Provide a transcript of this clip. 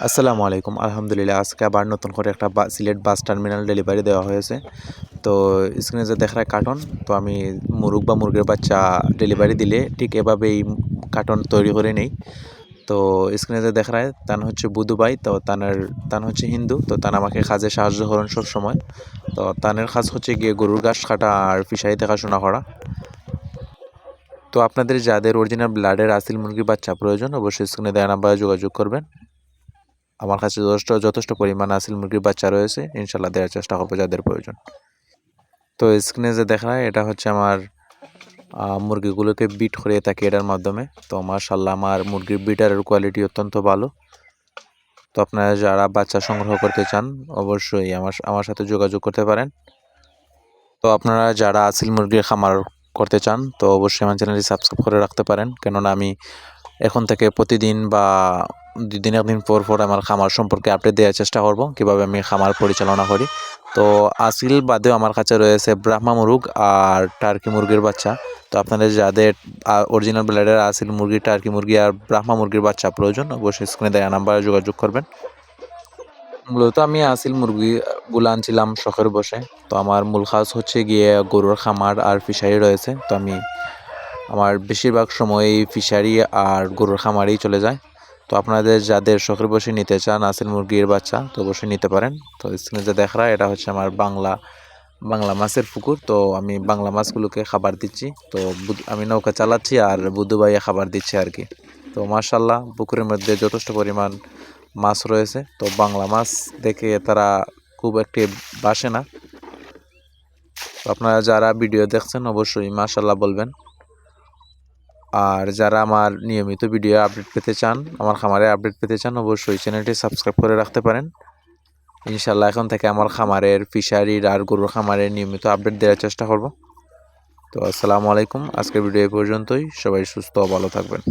আসসালামু আলাইকুম। আলহামদুলিল্লাহ, আজকে আবার নতুন করে একটা বা- সিলেট বাস টার্মিনাল ডেলিভারি দেওয়া হয়েছে। তো স্ক্রিনে যে দেখা কার্টন তো আমি মুরগ বা মুরগির বাচ্চা ডেলিভারি দিলে ঠিক এভাবেই কার্টন তৈরি করে নেই। তো স্ক্রিনে যে দেখা তান হচ্ছে বুধুবাই তো তানের তান হচ্ছে হিন্দু, তো তান আমাকে কাজে সাহায্য করেন সব সময় তো তানের কাজ হচ্ছে গিয়ে গরুর ঘাস কাটা আর ফিশারি দেখাশোনা করা। তো আপনাদের যাদের অরিজিনাল ব্লাডের আসিল মুরগির বাচ্চা প্রয়োজন, অবশ্যই স্ক্রিনে দেওয়া নাম্বারে যোগাযোগ করবেন। আমার কাছে যথেষ্ট যথেষ্ট পরিমাণ আসিল মুরগির বাচ্চা রয়েছে। ইনশাল্লাহ দেওয়ার চেষ্টা করব যাদের প্রয়োজন। তো স্ক্রিনে যে দেখা, এটা হচ্ছে আমার মুরগিগুলোকে বিট করে থাকি এটার মাধ্যমে। তো মাশাল্লাহ আমার মুরগির বিটারের কোয়ালিটি অত্যন্ত ভালো। তো আপনারা যারা বাচ্চা সংগ্রহ করতে চান, অবশ্যই আমার আমার সাথে যোগাযোগ করতে পারেন। তো আপনারা যারা আসিল মুরগির খামার করতে চান, তো অবশ্যই আমার চ্যানেলটি সাবস্ক্রাইব করে রাখতে পারেন। কেননা আমি এখন থেকে প্রতিদিন বা দুই দিন একদিন পর পর আমার খামার সম্পর্কে আপডেট দেওয়ার চেষ্টা করব, কীভাবে আমি খামার পরিচালনা করি। তো আসিল বাদেও আমার কাছে রয়েছে ব্রাহ্মা মুরগ আর টার্কি মুরগির বাচ্চা। তো আপনাদের যাদের অরিজিনাল ব্লাডের আসিল মুরগি টার্কি মুরগি আর ব্রাহ্মা মুরগির বাচ্চা প্রয়োজন, অবশ্যই স্ক্রিনে দেওয়া নাম্বারে যোগাযোগ করবেন। মূলত আমি আসিল মুরগি মুরগিগুলো আনছিলাম শখের বসে। তো আমার মূল কাজ হচ্ছে গিয়ে গরুর খামার আর ফিশারি রয়েছে। তো আমি, আমার বেশিরভাগ সময় ফিশারি আর গরুর খামারেই চলে যায়। তো আপনাদের যাদের শখের বসে নিতে চান আসিল মুরগির বাচ্চা, তো অবশ্যই নিতে পারেন। তো স্ক্রিনে যে দেখা যায় এটা হচ্ছে আমার বাংলা বাংলা মাছের পুকুর। তো আমি বাংলা মাছগুলোকে খাবার দিচ্ছি। তো আমি নৌকা চালাচ্ছি আর বুধু ভাইয়া খাবার দিচ্ছে আর কি। তো মার্শাল্লাহ পুকুরের মধ্যে যথেষ্ট পরিমাণ মাছ রয়েছে। তো বাংলা মাছ দেখে তারা খুব একটি বাসে না। আপনারা যারা ভিডিও দেখছেন, অবশ্যই মাশাল্লাহ বলবেন। আর যারা আমার নিয়মিত ভিডিও আপডেট পেতে চান, আমার খামারে আপডেট পেতে চান, অবশ্যই চ্যানেলটি সাবস্ক্রাইব করে রাখতে পারেন। ইনশাল্লাহ এখন থেকে আমার খামারের ফিশারির আর গরুর খামারের নিয়মিত আপডেট দেওয়ার চেষ্টা করব। তো আসসালামু আলাইকুম, আজকের ভিডিও এ পর্যন্তই। সবাই সুস্থ ভালো থাকবেন।